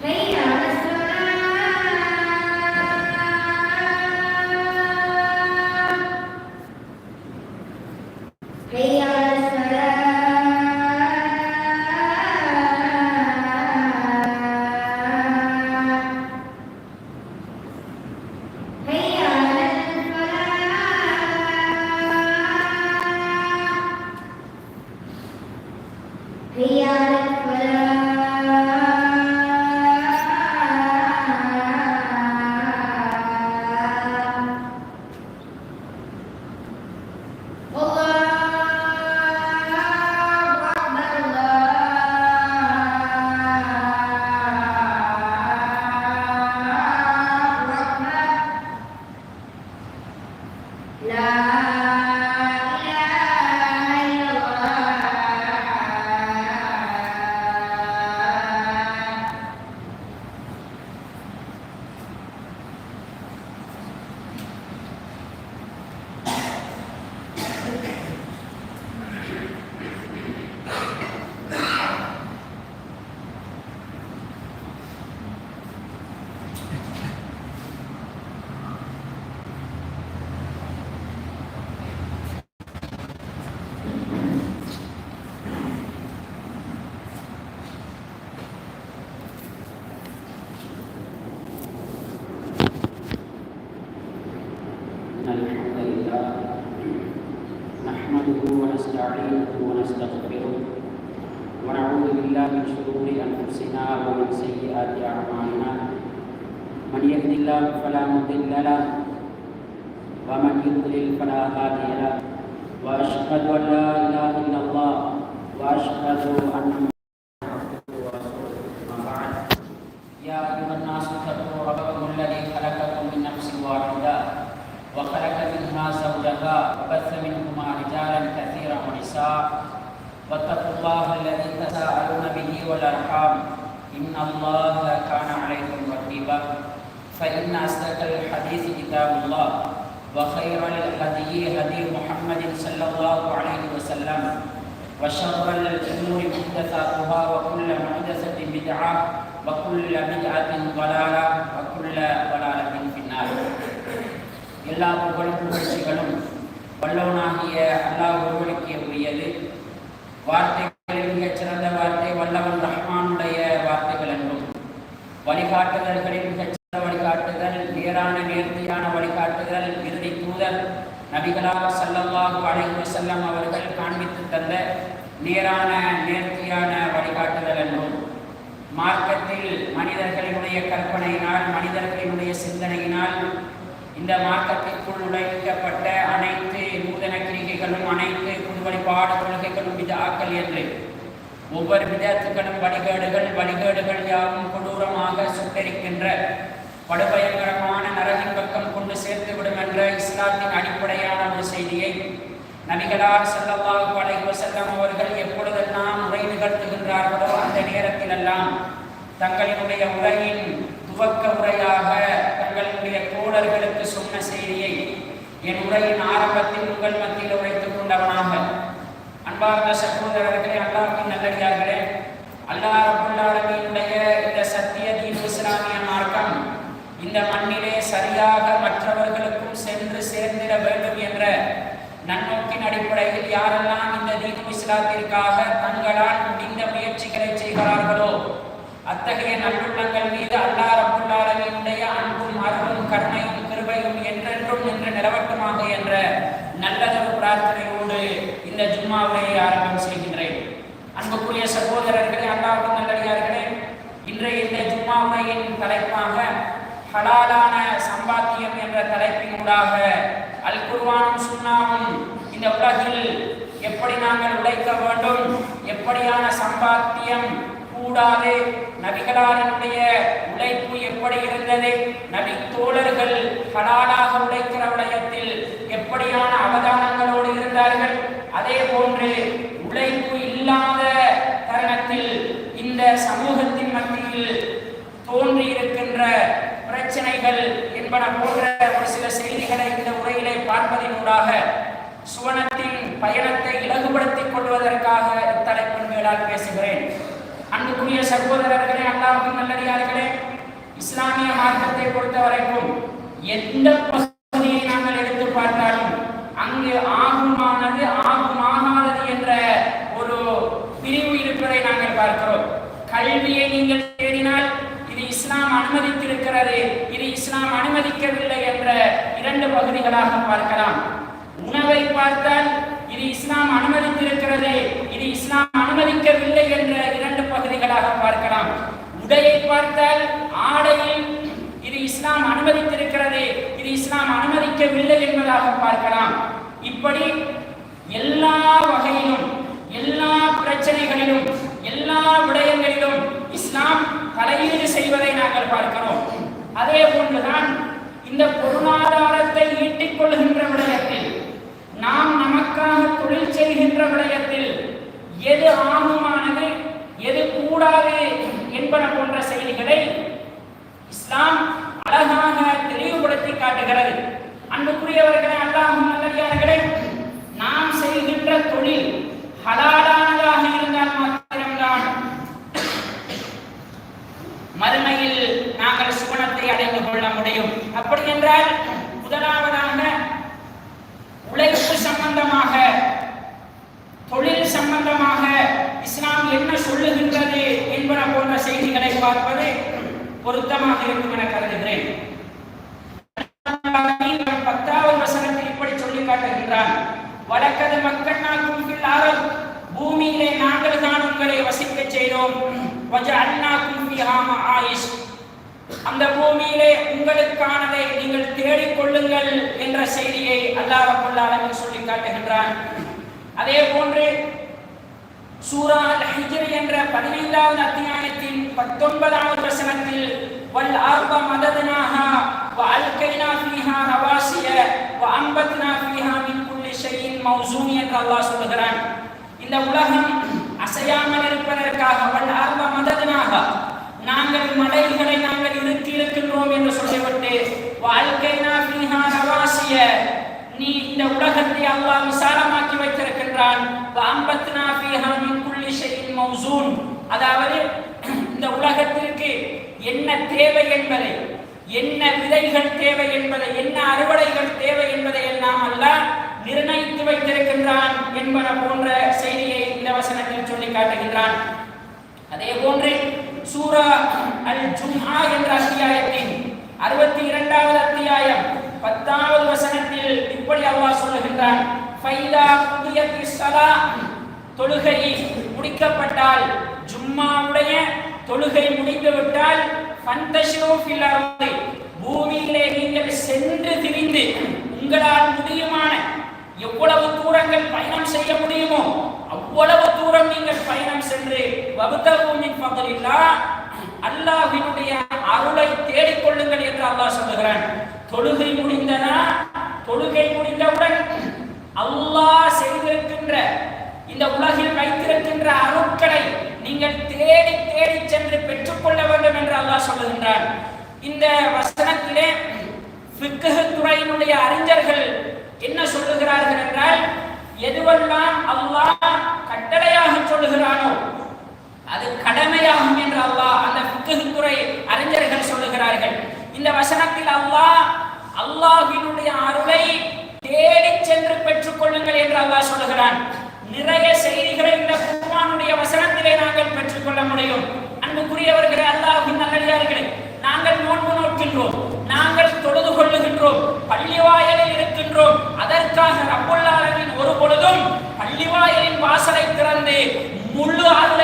Hey. ونستعينه ونستغفره ونعوذ بالله من شرور انفسنا ومن سيئات اعمالنا من يهد الله فلا مضل له ومن يضلل فلا هادي له واشهد ان لا اله الا الله واشهد ان يا ايها الناس اتقوا ربكم الذي خلقكم من نفس واحده وخلق منها زوجها وبث منهما رجالا كثيرا ونساء واتقوا الله الذي تساءلون به والارحام ان الله كان عليكم رقيبا فان اصدق الحديث كتاب الله وخير الهدي هدي محمد صلى الله عليه وسلم وشر الامور محدثاتها وكل محدثه بدعه وكل بدعه ضلاله وكل ضلاله في النار எல்லா புகழும் புகழ்ச்சிகளும் வல்லவனாகிய அல்லாஹ் ஒருவனுக்கே உரியது. வார்த்தைகளில் மிகச் சிறந்த வார்த்தை வல்லவன் ரஹ்மானுடைய வார்த்தைகள் என்றும் வழிகாட்டுதல்களில் மிகச்சிறந்த வழிகாட்டுதல் நேரான நேர்த்தியான வழிகாட்டுதல் இறுதி தூதர் நபிகளாக சல்லல்லாஹு அலைஹி செல்லம் அவர்கள் காண்பித்து தந்த நேரான நேர்த்தியான வழிகாட்டுதல் என்றும் மார்க்கத்தில் மனிதர்களினுடைய கற்பனையினால் மனிதர்களினுடைய சிந்தனையினால் இந்த மார்க்கத்திற்குள் நுழைக்கப்பட்ட அனைத்து நூதன கிரிகைகளும் அனைத்து புது வழிபாடு கொள்கைகளும் விதாக்கள் என்று. ஒவ்வொரு விதத்துக்களும் வழிகேடுகள் வழிகேடுகள் யாவும் கொடூரமாக சுட்டரிக்கின்ற படுபயங்கரமான நரகின் பக்கம் கொண்டு சேர்த்து விடும் என்ற இஸ்லாத்தின் அடிப்படையான ஒரு செய்தியை நபிகளார் செல்லவாக அலைஹி வஸல்லம் அவர்கள் எப்பொழுதெல்லாம் உரை நிகழ்த்துகின்றார்களோ அந்த நேரத்திலெல்லாம் தங்களினுடைய உரையின் துவக்க உரையாக தங்களுடைய தோழர்களுக்கு சொன்ன செய்தியை என் உரையின் ஆரம்பத்தில் உங்கள் மத்தியில் உரைத்துக் கொண்டவனாக அன்பார்ந்த சகோதரர்களே அல்லாஹின் நல்லடியார்களே அல்லாஹ் ரபுல் இந்த சத்திய தீன் இஸ்லாமிய மார்க்கம் இந்த மண்ணிலே சரியாக மற்றவர்களுக்கும் சென்று சேர்ந்திட வேண்டும் என்ற நன்னோக்கின் அடிப்படையில் யாரெல்லாம் இந்த தீபு இஸ்லாத்திற்காக தங்களால் முடிந்த முயற்சிகளை செய்கிறார்களோ அத்தகைய நல்லுள்ளங்கள் மீது அல்லாஹ் ரபுல் அன்பும் அருளும் கருணையும் கிருபையும் என்றென்றும் என்று நிலவட்டுமாக என்ற நல்லதொரு பிரார்த்தனையோடு இந்த ஜும்மாவை ஆரம்பம் செய்கின்றேன். அன்புக்குரிய சகோதரர்களே அல்லாஹ்வின் நல்லடியார்களே இன்றைய இந்த ஜும்மாவையின் தலைப்பாக ஹலாலான சம்பாத்தியம் என்ற தலைப்பினூடாக அல் குருவானும் சுண்ணாவும் இந்த உலகில் எப்படி நாங்கள் உழைக்க வேண்டும் எப்படியான சம்பாத்தியம் கூடாது நபிகளாரனுடைய உழைப்பு எப்படி இருந்தது? நபி தோழர்கள் ஹலாலாக உழைக்கிற விடயத்தில் எப்படியான அவதானங்களோடு இருந்தார்கள்? அதே போன்று உழைப்பு இல்லாத தருணத்தில் இந்த சமூகத்தின் மத்தியில் தோன்றி இருக்கின்ற பிரச்சனைகள் என்பன போன்ற ஒரு சில செய்திகளை இந்த உரையிலே பார்ப்பதினூடாக சுவனத்தின் பயணத்தை இலகுபடுத்திக் கொள்வதற்காக இத்தலைப்பின் மேலால் பேசுகிறேன். அன்புக்குரிய சகோதரர்களே அல்லாவுக்கு நல்லடியார்களே இஸ்லாமிய மார்க்கத்தை பொறுத்த வரைக்கும் எந்த பகுதியை நாங்கள் எடுத்து பார்த்தாலும் அங்கு ஆகுமானது ஆகுமாகாதது என்ற ஒரு பிரிவு இருப்பதை நாங்கள் பார்க்கிறோம். கல்வியை நீங்கள் தேடினால் இது இஸ்லாம் அனுமதித்திருக்கிறது இது இஸ்லாம் அனுமதிக்கவில்லை என்ற இரண்டு பகுதிகளாக பார்க்கலாம். உணவை பார்த்தால் இது இஸ்லாம் அனுமதித்திருக்கிறது இது இஸ்லாம் அனுமதிக்கவில்லை என்ற இரண்டு பகுதிகளாக பார்க்கலாம். உடையை பார்த்தால் ஆடையில் இது இஸ்லாம் அனுமதித்திருக்கிறது இது இஸ்லாம் அனுமதிக்கவில்லை என்பதாக பார்க்கலாம். இப்படி எல்லா வகையிலும் எல்லா பிரச்சனைகளிலும் எல்லா விடயங்களிலும் இஸ்லாம் தலையீடு செய்வதை நாங்கள் பார்க்கிறோம். அதே போன்றுதான் இந்த பொருளாதாரத்தை ஈட்டிக் கொள்கின்ற விடயத்தில் நாம் நமக்காக தொழில் செய்கின்ற விடயத்தில் எது ஆகுமானது எது கூடாது என்பன போன்ற செய்திகளை இஸ்லாம் அழகாக தெளிவுபடுத்தி காட்டுகிறது அன்புக்குரியவர்களே அல்லாஹும் நல்லடியார்களே நாம் செய்கின்ற தொழில் ஹலாலானதாக இருந்தால் மாத்திரம்தான் மறுமையில் நாங்கள் சுவனத்தை அடைந்து கொள்ள முடியும் அப்படி என்றால் முதலாவதாக உழைப்பு சம்பந்தமாக தொழில் சம்பந்தமாக இஸ்லாம் என்ன சொல்லுகின்றது என்பன போன்ற செய்திகளை பார்ப்பது பொருத்தமாக இருக்கும் என கருதுகிறேன். பத்தாவது வசனத்தில் இப்படி சொல்லி காட்டுகின்றான். வழக்கது மக்கள் நாக்கும் ஆரம் பூமியிலே நாங்கள் தான் உங்களை வசிக்க செய்தோம். கும்பி ஆமா மஆயிஷ் அந்த பூமியிலே உங்களுக்கானதை நீங்கள் தேடிக் கொள்ளுங்கள் என்ற செய்தியை அல்லாஹ் சொல்லி காட்டுகின்றான். அதே போன்று சூரா அல் என்ற பதினைந்தாவது அத்தியாயத்தின் பத்தொன்பதாவது வசனத்தில் வல் ஆர்ப மதத்னாஹா வ அல்கைனா ஃபீஹா ரவாசிய வ ஃபீஹா மின் குல்லி ஷைஇன் மௌசூன் என்று அல்லாஹ் சொல்லுகிறான். இந்த உலகம் அசையாமல் இருப்பதற்காக வல் நாங்கள் மலைகளை நாங்கள் இறுக்கி இருக்கின்றோம் என்று சொல்லிவிட்டு வாழ்க்கை ஃபீஹா நீ இந்த உலகத்தை அல்லாஹ் விசாலமாக்கி வைத்திருக்கின்றான். அம்பத்னா ஃபீஹா மின் குல்லி ஷைஇன் மௌசூன். அதாவது இந்த உலகத்திற்கு என்ன தேவை என்பதை என்ன விதைகள் தேவை என்பதை என்ன அறுவடைகள் தேவை என்பதை எல்லாம் அல்ல நிர்ணயித்து வைத்திருக்கின்றான் என்பன போன்ற செய்தியை இந்த வசனத்தில் சொல்லி காட்டுகின்றான். அதே போன்று சூரா அல் ஜும்ஆ என்ற அத்தியாயத்தின் அறுபத்தி இரண்டாவது அத்தியாயம் பத்தாவது வசனத்தில் இப்படி அல்லாஹ் சொல்லுகின்றான் ஃபைலா குதியத்தி சலா தொழுகை முடிக்கப்பட்டால் ஜும்மாவுடைய தொழுகை முடிந்துவிட்டால் விட்டால் ஃபந்தஷிரு ஃபில் அர்தி. பூமியிலே நீங்கள் சென்று திரிந்து உங்களால் முடியுமான எவ்வளவு தூரங்கள் பயணம் செய்ய முடியுமோ அவ்வளவு தூரம் நீங்கள் பயணம் சென்று வகுத்த அல்ஹம்துலில்லா அல்லாஹ்வினுடைய அருளை தேடிக் கொள்ளுங்கள் என்று அல்லாஹ் சொல்லுகிறான். தொழுகை முடிந்தனா? தொழுகை முடிந்தவுடன் அல்லாஹ் செய்திருக்கின்ற இந்த உலகில் வைத்திருக்கின்ற அருட்களை நீங்கள் தேடி தேடி சென்று பெற்றுக்கொள்ள வேண்டும் என்று அல்லாஹ் சொல்லுகின்றார் இந்த வசனத்திலே ஃபிக்ஹ் துறையினுடைய அறிஞர்கள் என்ன சொல்லுகிறார்கள் என்றால் எதுவெல்லாம் அல்லாஹ் கட்டளையாக சொல்லுகிறானோ அது கடமையாகும் என்று அல்லாஹ் அந்த துறை அறிஞர்கள் சொல்லுகிறார்கள். இந்த வசனத்தில் அல்லாஹ் அல்லாஹினுடைய அருளை தேடி சென்று பெற்றுக் கொள்ளுங்கள் என்று அல்லாஹ் சொல்லுகிறான். நிறைய செய்திகளை இந்த குர்ஆனுடைய வசனத்திலே நாங்கள் பெற்றுக்கொள்ள முடியும். அன்புக்குரியவர்களே அல்லாஹின் நல்லடியார்களே நாங்கள் நோன்பு நோக்கின்றோம் நாங்கள் தொழுது கொள்ளுகின்றோம் பள்ளி வாயலில் இருக்கின்றோம். அதற்காக ரப்புல் ஒரு பொழுதும் பள்ளி வாயலின் வாசலை திறந்து முழு அருளை